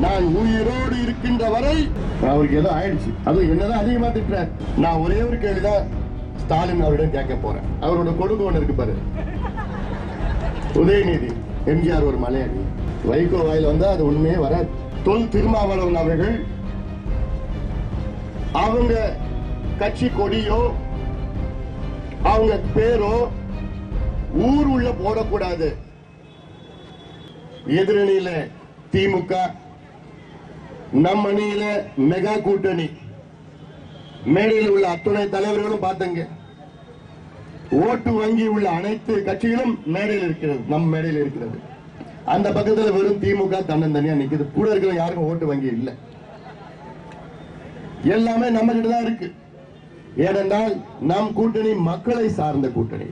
நான் உயிரோடு இருக்கின்ற வரை அவருக்கு ஏதோ ஆயிடுச்சு. அது என்னதான் அதிகமா திட்டுறார். நான் ஒரே ஒரு கேள்விதான் ஸ்டாலின் அவரிடம் கேட்க போறேன். அவரோட கொடுக்கு ஒன்று இருக்கு பாரு. உதயநிதி எம்ஜிஆர் ஒரு மலையாளி வைகோ வாயில் வந்தா அது உண்மையே வராது. தொல் திருமாவளவன் அவர்கள் அவங்க கட்சி கொடியோ அவங்க பேரோ ஊர் உள்ள போடக்கூடாது. எதிரணியில திமுக நம் அணியில மெகா கூட்டணி. மேடையில் உள்ள அத்துணை தலைவர்களும் பார்த்தங்க. ஓட்டு வங்கி உள்ள அனைத்து கட்சிகளும் மேடையில் இருக்கிறது நம் மேடையில் இருக்கிறது. அந்த பக்கத்துல வெறும் திமுக தன்னந்தனியா நிக்குது. கூட இருக்கிற யாருக்கும் ஓட்டு வங்கி இல்லை. எல்லாமே நம்ம கிட்ட தான் இருக்கு. ஏனென்றால் நம் கூட்டணி மக்களை சார்ந்த கூட்டணி.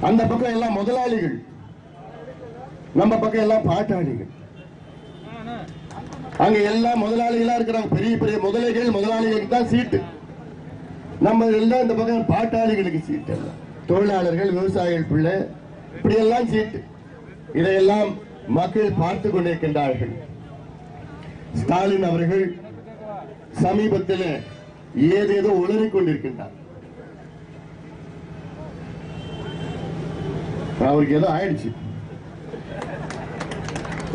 அந்த பக்கம் எல்லாம் முதலாளிகள். நம்ம பக்கம் எல்லாம் பாட்டாளிகள். அங்க எல்லாம் முதலாளிகளா இருக்கிறாங்க. பெரிய பெரிய முதலாளிகள் முதலாளிகளுக்கு தான் சீட்டு. நம்ம எல்லாம் இந்த பக்கம் பாட்டாளிகளுக்கு சீட்டு எல்லாம். தொழிலாளர்கள் விவசாயிகள் பிள்ளை இப்படி எல்லாம் சீட்டு. இதையெல்லாம் மக்கள் பார்த்து கொண்டிருக்கின்றார்கள். ஸ்டாலின் அவர்கள் சமீபத்தில் ஏதேதோ உளறிக் கொண்டிருக்கின்றார். அவருக்கு ஏதோ ஆயிடுச்சு.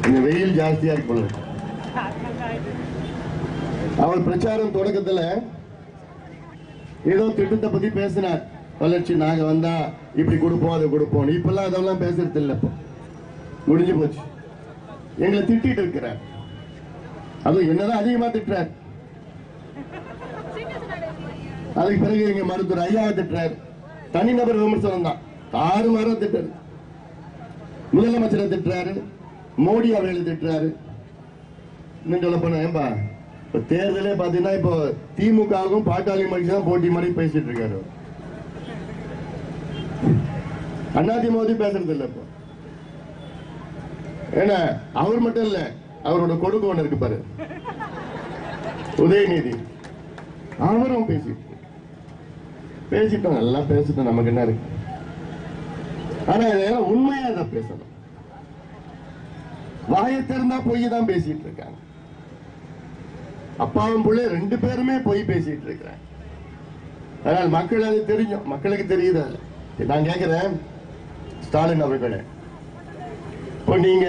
இந்த வெயில் ஜாஸ்தியா இருக்கு அவர் பிரச்சாரம் தொடக்கத்துல ஏதோ திட்டத்தை பத்தி பேசினார். வளர்ச்சி நாங்க வந்தா இப்படி கொடுப்போம் அதை கொடுப்போம். இப்பெல்லாம் அதெல்லாம் பேசுறது இல்ல இப்போ. முடிஞ்சு போச்சு. எங்களை திட்டிட்டு இருக்கிறார். அதுவும் என்னதான் அதிகமா திட்டுறார். அதுக்கு பிறகு எங்க மருத்துவர் ஐயாவை திட்டுறாரு. தனிநபர் விமர்சனம் தான். ஆறு மரம் திட்டாரு முதலமைச்சரை திட்டுறாரு. மோடி அவர்களை திட்டுறாரு இன்னும் சொல்ல போனா ஏன்பா? இப்ப தேர்தலே பாத்தீங்கன்னா இப்போ திமுகவும் பாட்டாளி மகிழ்ச்சி தான் போட்டி மாதிரி பேசிட்டு இருக்காரு. அண்ணாதிமுக பேசுறது இல்ல இப்போ. ஏன்னா அவர் மட்டும் இல்ல அவரோட கொடுக்கு ஒண்ணு இருக்கு பாரு. உதயநிதி. அவரும் பேசிட்டு பேசிட்டோம் நல்லா பேசிட்டோம் நமக்கு என்ன இருக்கு? ஆனா இதெல்லாம் உண்மையா தான் பேசணும். வாயை திறந்தா பொய் தான் பேசிட்டு இருக்காங்க அப்பாவும் பிள்ளை ரெண்டு பேருமே பொய் பேசிட்டு இருக்கிறாங்க அதனால் மக்கள் அது தெரியும். மக்களுக்கு தெரியுது அது. நான் கேட்கிறேன். ஸ்டாலின் அவர்களே இப்போ நீங்க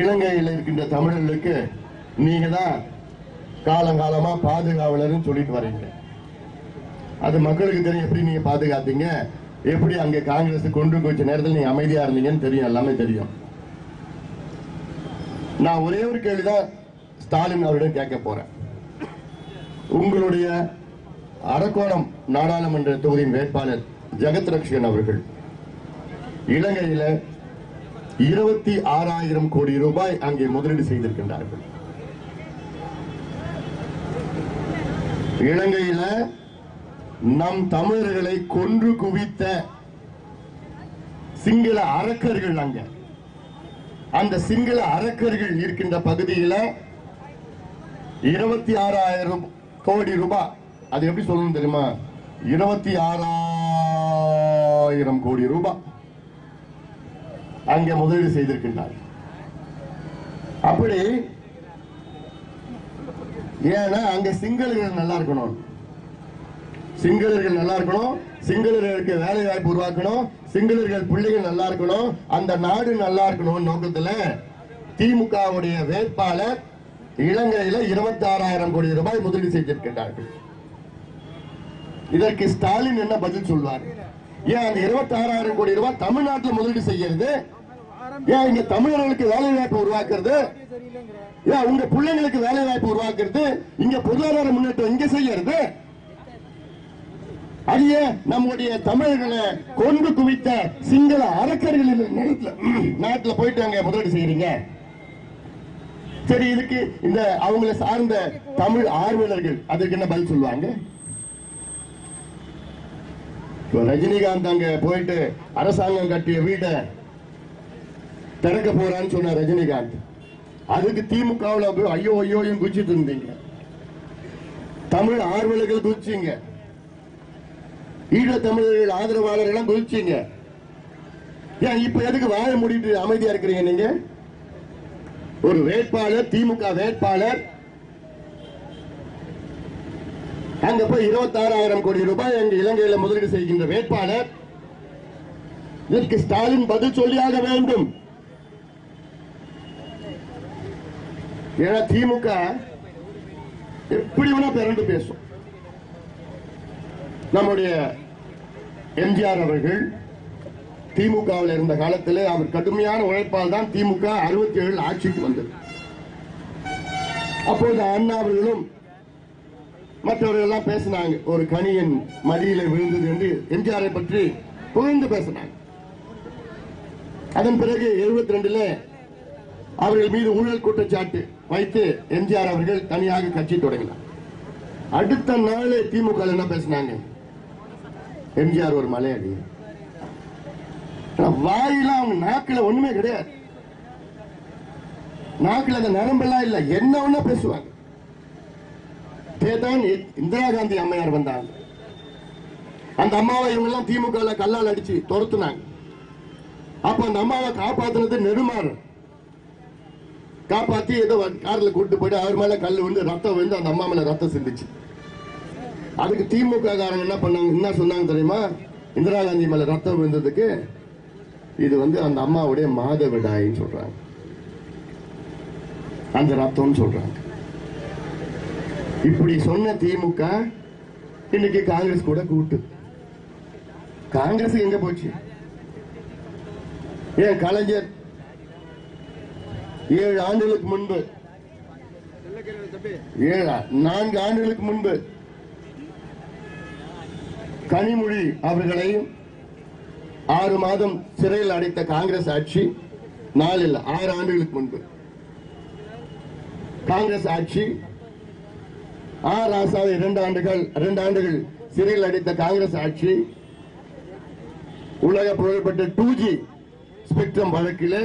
இலங்கையில் இருக்கின்ற தமிழர்களுக்கு நீங்க தான் காலங்காலமா பாதுகாவலர்னு சொல்லிட்டு வரீங்க. அது மக்களுக்கு தெரியும். எப்படி நீங்க பாதுகாத்தீங்க? எப்படி அங்கே காங்கிரஸ் கொண்டு போய் வச்ச நேரத்தில் நீங்க அமைதியா இருந்தீங்கன்னு தெரியும். எல்லாமே தெரியும். நான் ஒரே ஒரு கேள்விதான் ஸ்டாலின் அவரிடம் கேட்க போறேன். உங்களுடைய அரக்கோணம் நாடாளுமன்ற தொகுதியின் வேட்பாளர் ஜெகத் ரக்ஷன் அவர்கள் இலங்கையில இருபத்தி ஆறாயிரம் கோடி ரூபாய் அங்கே முதலீடு செய்திருக்கின்றார்கள். இலங்கையில நம் தமிழர்களை கொன்று குவித்த சிங்கள அரக்கர்கள் அங்க. அந்த சிங்கள அரக்கர்கள் இருக்கின்ற பகுதியில இருபத்தி ஆறாயிரம் கோடி ரூபாய். அது எப்படி சொல்லணும் தெரியுமா? இருபத்தி ஆறாயிரம் கோடி ரூபாய் அங்கே முதலீடு செய்திருக்கின்றார் அப்படி ஏன்னா அங்க சிங்களர்கள் நல்லா இருக்கணும். சிங்களர்கள் நல்லா இருக்கணும். சிங்களர்களுக்கு வேலை வாய்ப்பு உருவாக்கணும். சிங்களர்கள் பிள்ளைகள் நல்லா இருக்கணும். அந்த நாடு நல்லா இருக்கணும் நோக்கத்துல திமுகவுடைய வேட்பாளர் இலங்கையில இருபத்தி ஆறாயிரம் கோடி ரூபாய் முதலீடு செய்திருக்கின்றார்கள். இதற்கு ஸ்டாலின் என்ன பதில் சொல்வார்? ஏன் அந்த இருபத்தி ஆறாயிரம் கோடி ரூபாய் தமிழ்நாட்டில் முதலீடு செய்யறது? ஏன் இங்க தமிழர்களுக்கு வேலை வாய்ப்பு உருவாக்குறது? ஏன் உங்க பிள்ளைங்களுக்கு வேலை வாய்ப்பு உருவாக்குறது? இங்க பொருளாதார முன்னேற்றம் இங்க செய்யறது? அது நம்முடைய தமிழர்களை கொண்டு குவித்த சிங்கள அரக்கர்கள் நாட்டில் போயிட்டு அங்க முதலீடு செய்யறீங்க. சரி இதுக்கு இந்த அவங்கள சார்ந்த தமிழ் ஆர்வலர்கள் அதுக்கு என்ன பதில் சொல்லுவாங்க? ரஜினிகாந்த் அங்க போயிட்டு அரசாங்கம் கட்டிய வீட்டை திறக்க போறான்னு சொன்ன ரஜினிகாந்த். அதுக்கு திமுகவுல ஐயோ ஐயோ ஐயோயும் குச்சிட்டு இருந்தீங்க. தமிழ் ஆர்வலர்கள் குதிச்சீங்க. ஈழ தமிழர்கள் ஆதரவாளர்கள் எல்லாம் குதிச்சீங்க. ஏன் இப்ப எதுக்கு வாய முடிட்டு அமைதியா இருக்கிறீங்க நீங்க? ஒரு வேட்பாளர் திமுக வேட்பாளர் அங்க போய் இருபத்தாறாயிரம் கோடி ரூபாய் எங்க இலங்கையில முதலீடு செய்கின்ற வேட்பாளர் இதற்கு ஸ்டாலின் பதில் சொல்லியாக வேண்டும். ஏன்னா திமுக எப்படி வேணா பிறந்து பேசும். நம்முடைய எம்ஜிஆர் அவர்கள் திமுகவில் இருந்த காலத்தில் அவர் கடுமையான உழைப்பால் தான் திமுக அறுபத்தி ஏழு ஆட்சிக்கு வந்தது. அப்போது அண்ணா அவர்களும் மற்றவர்கள் எல்லாம் பேசினாங்க ஒரு கனியின் மடியில விழுந்தது என்று எம்ஜிஆரை பற்றி புகழ்ந்து பேசினாங்க. அதன் பிறகு எழுபத்தி ரெண்டுல அவர்கள் மீது ஊழல் குற்றச்சாட்டு வைத்து எம்ஜிஆர் அவர்கள் தனியாக கட்சி தொடங்கினார். அடுத்த நாளே திமுக என்ன பேசினாங்க? எம்ஜிஆர் ஒரு மலையாளி வாயிலாம் வாயில அவங்க நாக்குல ஒண்ணுமே கிடையாது. நாக்குல அந்த நரம்பெல்லாம் இல்ல என்ன ஒண்ணா பேசுவாங்க. தேதான் இந்திரா காந்தி அம்மையார் வந்தாங்க. அந்த அம்மாவை இவங்க எல்லாம் திமுக கல்லால் அடிச்சு துரத்துனாங்க. அப்ப அந்த அம்மாவை காப்பாத்துனது நெடுமாறன். காப்பாத்தி ஏதோ கார்ல கூட்டு போயிட்டு அவர் மேல கல் வந்து ரத்தம் வந்து அந்த அம்மா மேல ரத்தம் சிந்துச்சு. அதுக்கு திமுக காரங்க என்ன பண்ணாங்க என்ன சொன்னாங்க தெரியுமா? இந்திரா காந்தி மேல ரத்தம் விழுந்ததுக்கு இது வந்து அந்த அம்மாவுடைய மாதவிடாயின்னு சொல்றாங்க. அந்த ரத்தம்னு சொல்றாங்க. இப்படி சொன்ன திமுக இன்னைக்கு காங்கிரஸ் கூட கூட்டு. காங்கிரஸ் எங்க போச்சு? ஏன் கலைஞர் ஏழு ஆண்டுகளுக்கு முன்பு ஏழா நான்கு ஆண்டுகளுக்கு முன்பு கனிமொழி அவர்களை ஆறு மாதம் சிறையில் அடைத்த காங்கிரஸ் ஆட்சி நாளில் ஆறு ஆண்டுகளுக்கு முன்பு. காங்கிரஸ் ஆட்சி ஆர் ராசாவை இரண்டு ஆண்டுகள் இரண்டு ஆண்டுகள் சிறையில் அடைத்த காங்கிரஸ் ஆட்சி உலக புகழ்பெற்ற டூ ஜி ஸ்பெக்ட்ரம் வழக்கில்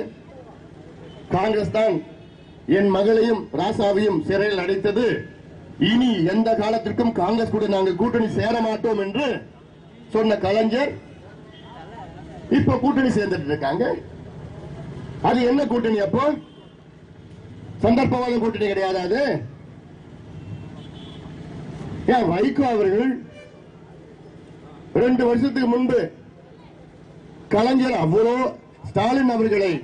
காங்கிரஸ் தான் என் மகளையும் ராசாவையும் சிறையில் அடைத்தது. இனி எந்த காலத்திற்கும் காங்கிரஸ் கூட நாங்கள் கூட்டணி சேர மாட்டோம் என்று சொன்ன கலைஞர் இப்ப கூட்டணி சேர்ந்துட்டு இருக்காங்க. அது என்ன கூட்டணி அப்போ? சந்தர்ப்பவாத கூட்டணி கிடையாது அது. ஏன் வைகோ அவர்கள் ரெண்டு வருஷத்துக்கு முன்பு கலைஞர் அவ்வளோ ஸ்டாலின் அவர்களை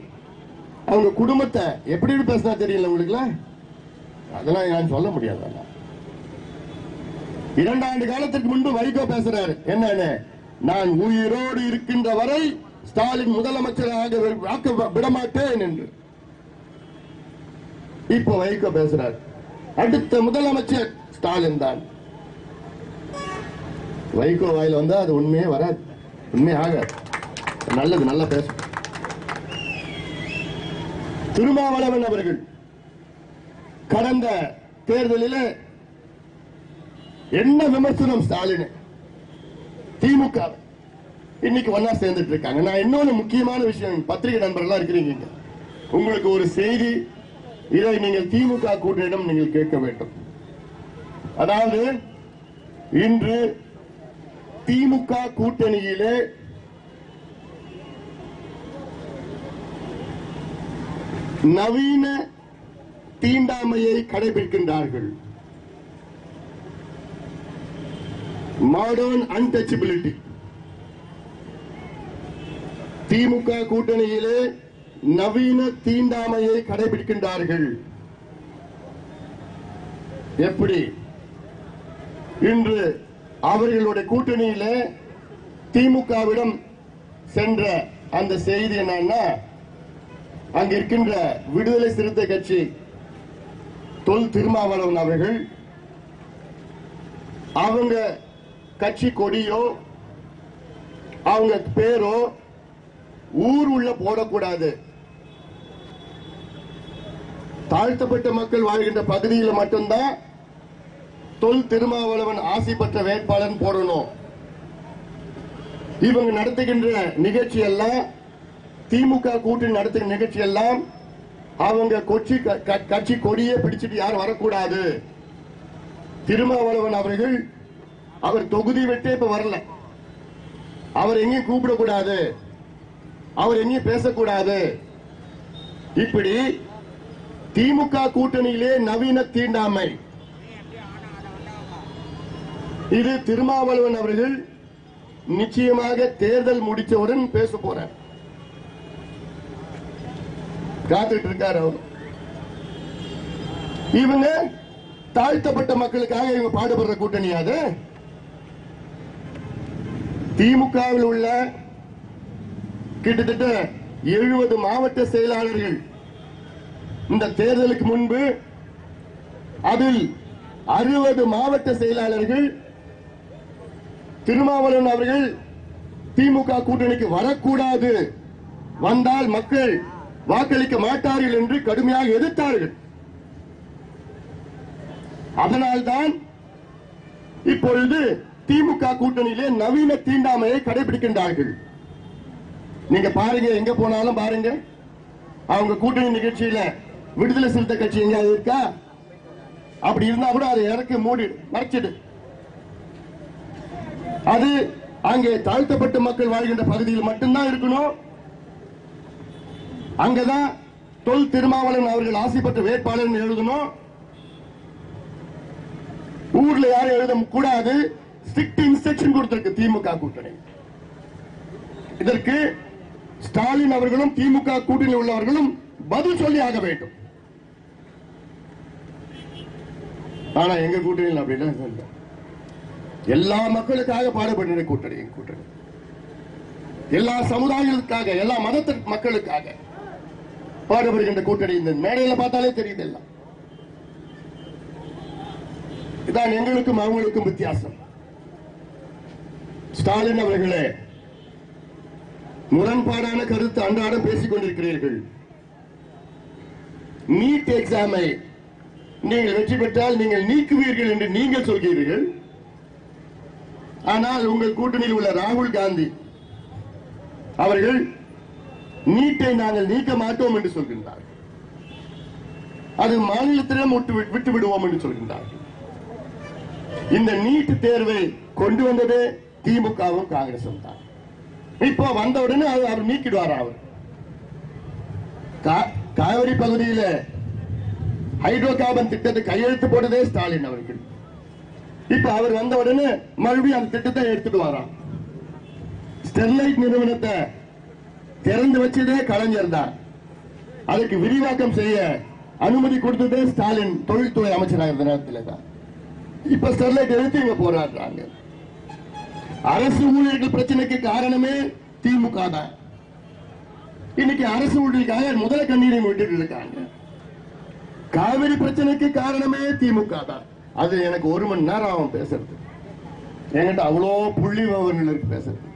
அவங்க குடும்பத்தை எப்படி பேசினா தெரியல உங்களுக்கு? அதெல்லாம் நான் சொல்ல முடியாது. அதெல்லாம். இரண்டாண்டு காலத்திற்கு முன்பு வைகோ பேசுறாரு. என்னன்னு? நான் உயிரோடு இருக்கின்ற வரை ஸ்டாலின் முதலமைச்சராக வாக்கு விடமாட்டேன் என்று. இப்போ வைகோ பேசுறார். அடுத்த முதலமைச்சர் ஸ்டாலின் தான். வைகோ வாயில் வந்தா அது உண்மையே வராது. உண்மையே ஆகாது. நல்லது நல்லா பேசும் திருமாவளவன் அவர்கள் கடந்த தேர்தலில் என்ன விமர்சனம் ஸ்டாலின்? திமுக. இன்னைக்கு ஒன்னா சேர்ந்துட்டு இருக்காங்க. நான் இன்னொன்னு முக்கியமான விஷயம் பத்திரிகை நண்பர்களா இருக்கிறீங்க. உங்களுக்கு ஒரு செய்தி இதை நீங்கள் திமுக கூட்டணியிடம் நீங்கள் கேட்க வேண்டும். அதாவது இன்று திமுக கூட்டணியிலே நவீன தீண்டாமையை கடைபிடிக்கின்றார்கள். மாடர்ன் அன்டச்சபிலிட்டி திமுக கூட்டணியிலே நவீன தீண்டாமையை கடைபிடிக்கின்றார்கள். எப்படி? இன்று அவர்களுடைய கூட்டணியில திமுகவிடம் சென்ற அந்த செய்தி என்னன்னா அங்க இருக்கின்ற விடுதலை சிறுத்தை கட்சி தொல் திருமாவளவன் அவர்கள் அவங்க கட்சி கொடியோ அவங்க பேரோ ஊர் உள்ள போடக்கூடாது. தாழ்த்தப்பட்ட மக்கள் வாழ்கின்ற பகுதியில் மட்டும்தான் தொல் திருமாவளவன் ஆசை பெற்ற வேட்பாளன் போடணும். இவங்க நடத்துகின்ற நிகழ்ச்சி எல்லாம் திமுக கூட்டணி நடத்துகிற நிகழ்ச்சி எல்லாம் அவங்க கொச்சி க- கட்சி கொடியே பிடிச்சிட்டு யாரும் வரக்கூடாது. திருமாவளவன் அவர்கள் அவர் தொகுதி விட்டே இப்ப வரல. அவர் எங்கேயும் கூப்பிடக்கூடாது. அவர் எங்கேயும் பேசக்கூடாது. இப்படி திமுக கூட்டணியிலே நவீன தீண்டாமை. இது திருமாவளவன் அவர்கள் நிச்சயமாக தேர்தல் முடிச்சவுடன் பேச போறார். காத்துட்டு இருக்காரு அவர். இவங்க தாழ்த்தப்பட்ட மக்களுக்காக இவங்க பாடுபடுற கூட்டணி அது. திமுகவில் உள்ள கிட்டத்தட்ட எழுபது மாவட்ட செயலாளர்கள் இந்த தேர்தலுக்கு முன்பு அதில் அறுபது மாவட்ட செயலாளர்கள் திருமாவளவன் அவர்கள் திமுக கூட்டணிக்கு வரக்கூடாது. வந்தால் மக்கள் வாக்களிக்க மாட்டார்கள் என்று கடுமையாக எதிர்த்தார்கள். அதனால்தான் இப்பொழுது திமுக கூட்டணியிலே நவீன தீண்டாமையை கடைபிடிக்கின்றார்கள். நீங்க பாருங்க எங்க போனாலும் பாருங்க. அவங்க கூட்டணி நிகழ்ச்சியில விடுதலை சிறுத்தை கட்சி எங்கேயாவது இருக்கா? அப்படி இருந்தா கூட அதை இறக்கி மூடி மறைச்சிடு. அது அங்கே தாழ்த்தப்பட்ட மக்கள் வாழ்கின்ற பகுதியில் மட்டும்தான் இருக்கணும். அங்கதான் தொல் திருமாவளவன் அவர்கள் ஆசைப்பட்ட வேட்பாளர் எழுதணும். ஊர்ல யாரும் எழுத கூடாது. ஸ்ட்ரிக்ட் இன்ஸ்ட்ரக்ஷன் கொடுத்திருக்கு திமுக கூட்டணி. இதற்கு ஸ்டாலின் அவர்களும் திமுக கூட்டணியில் உள்ளவர்களும் பதில் சொல்லி ஆக வேண்டும். ஆனா எங்க கூட்டணியில் அப்படின்னா இல்லை எல்லா மக்களுக்காக பாடுபடுற கூட்டணி எங்க கூட்டணி. எல்லா சமுதாயங்களுக்காக எல்லா மதத்து மக்களுக்காக பாடுபடுகின்ற கூட்டணி இந்த மேடையில் பார்த்தாலே தெரியுது எல்லாம். இதான் எங்களுக்கும் அவங்களுக்கும் வித்தியாசம். ஸ்டாலின் அவர்களே முரண்பாடான கருத்து அன்றாடம் பேசிக் கொண்டிருக்கிறீர்கள். நீட் எக்ஸாமை நீங்கள் வெற்றி பெற்றால் நீங்கள் நீக்குவீர்கள் என்று நீங்கள் சொல்கிறீர்கள். ஆனால் உங்கள் கூட்டணியில் உள்ள ராகுல் காந்தி அவர்கள் நீட்டை நாங்கள் நீக்க மாட்டோம் என்று சொல்கின்றார்கள். அது மாநிலத்திடம் விட்டு விட்டு விடுவோம் என்று சொல்கின்றார்கள். இந்த நீட் தேர்வை கொண்டு வந்ததே திமுகவும் காங்கிரசும் தான். இப்போ வந்த உடனே அவர் நீக்கிடுவார் அவர். கா- காவிரி பகுதியில ஹைட்ரோ கார்பன் திட்டத்தை கையெழுத்து போட்டதே ஸ்டாலின் அவர்கள். இப்ப அவர் வந்த உடனே மறுபடியும் அந்த திட்டத்தை எடுத்துட்டு வரான் ஸ்டெர்லைட் நிறுவனத்தை திறந்து வச்சதே கலைஞர் தான். அதுக்கு விரிவாக்கம் செய்ய அனுமதி கொடுத்ததே ஸ்டாலின் தொழில்துறை அமைச்சராக இருந்த நேரத்தில் தான். இப்ப ஸ்டெர்லைட் எடுத்து இங்க போராடுறாங்க. அரசு ஊழியர்கள் பிரச்சனைக்கு காரணமே திமுக தான். இன்னைக்கு அரசு ஊழியர்களுக்காக முதல கண்ணீரை விட்டுட்டு இருக்காங்க. காவிரி பிரச்சனைக்கு காரணமே திமுக தான். அது எனக்கு ஒரு மணி நேரம் ஆகும் பேசுறது என்கிட்ட அவ்வளோ புள்ளி விவரங்கள் இருக்கு பேசுறது